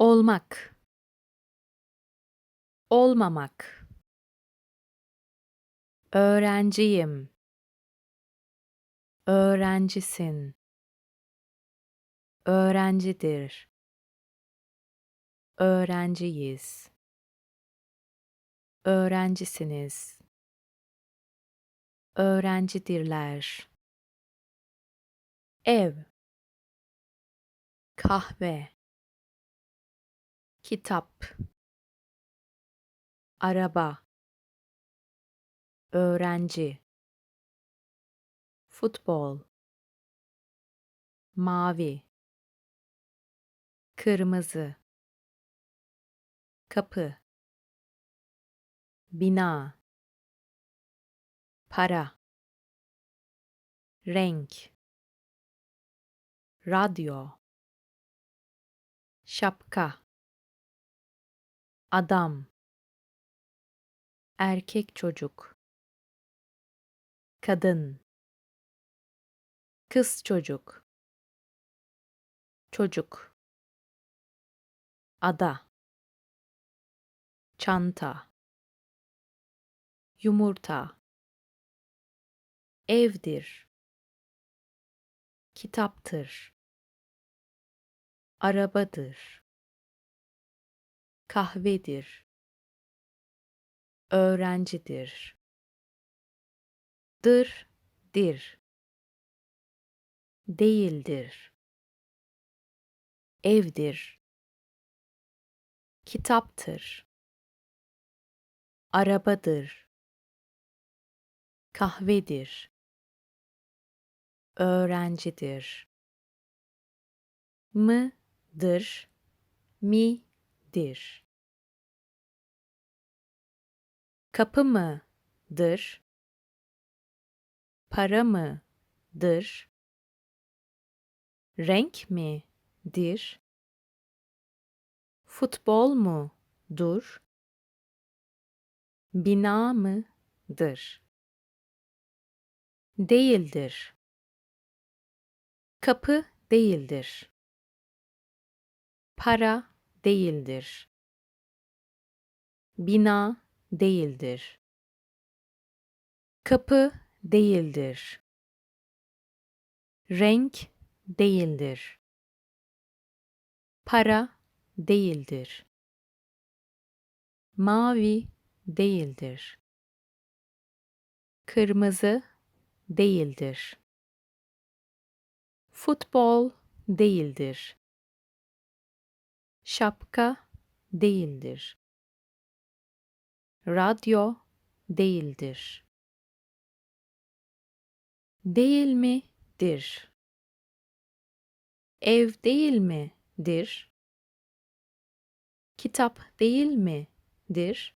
olmak. Olmamak. Öğrenciyim. Öğrencisin. Öğrencidir. Öğrenciyiz. Öğrencisiniz. Öğrencidirler. Ev. Kahve kitap. Araba. Öğrenci. Futbol. Mavi. Kırmızı. Kapı. Bina. Para. Renk. Radyo. Şapka adam. Erkek çocuk. Kadın. Kız çocuk. Çocuk. Ada. Çanta. Yumurta. Evdir. Kitaptır. Arabadır kahvedir. Öğrencidir. Dır dir. Değildir. Evdir. Kitaptır. Arabadır. Kahvedir. Öğrencidir. Mıdır? Midir kapı mıdır? Para mıdır? Renk midir? Futbol mudur? Bina mıdır? Değildir. Kapı değildir. Para değildir. Bina değildir. Kapı değildir. Renk değildir. Para değildir. Mavi değildir. Kırmızı değildir. Futbol değildir şapka değildir. Radyo değildir. Değil midir? Ev değil midir? Kitap değil midir?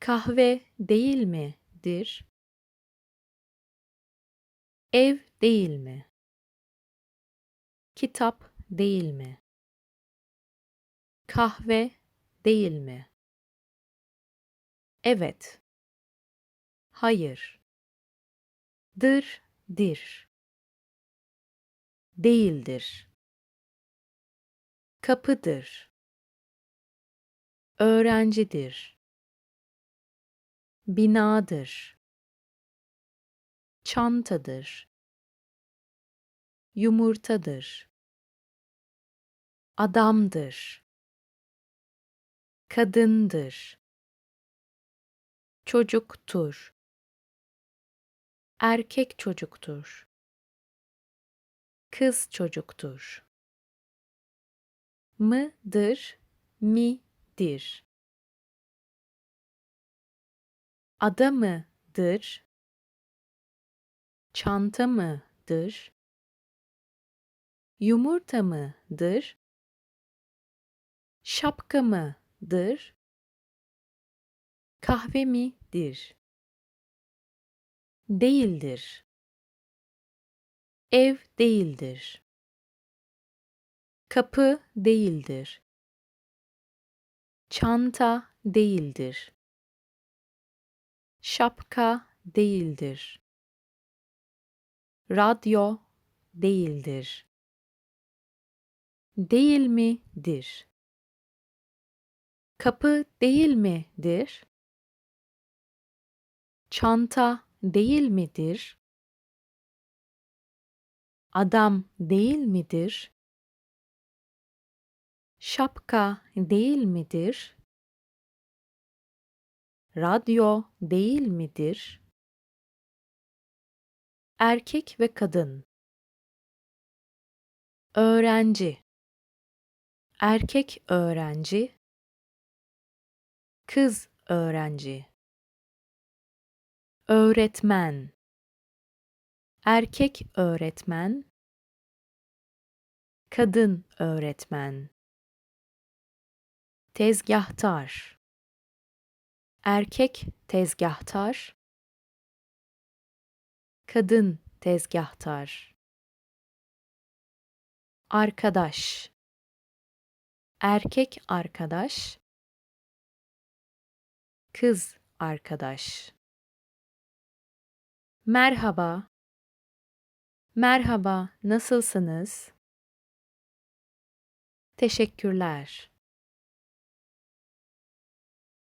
Kahve değil midir? Ev değil mi? Kitap değil mi kahve değil mi? Evet. Hayır. Dır dir. Değildir. Kapıdır. Öğrencidir. Binadır. Çantadır. Yumurtadır. Adamdır kadındır. Çocuktur. Erkek çocuktur. Kız çocuktur. Mıdır midir? Ada mıdır? Çanta mıdır? Yumurta mıdır? Şapka mıdır kahve midir? Değildir. Ev değildir. Kapı değildir. Çanta değildir. Şapka değildir. Radyo değildir. Değil midir? Kapı değil midir? Çanta değil midir? Adam değil midir? Şapka değil midir? Radyo değil midir? Erkek ve kadın. Öğrenci. Erkek öğrenci. Kız öğrenci. Öğretmen. Erkek öğretmen. Kadın öğretmen. Tezgahtar. Erkek tezgahtar. Kadın tezgahtar. Arkadaş. Erkek arkadaş. Kız arkadaş. Merhaba. Merhaba, nasılsınız? Teşekkürler.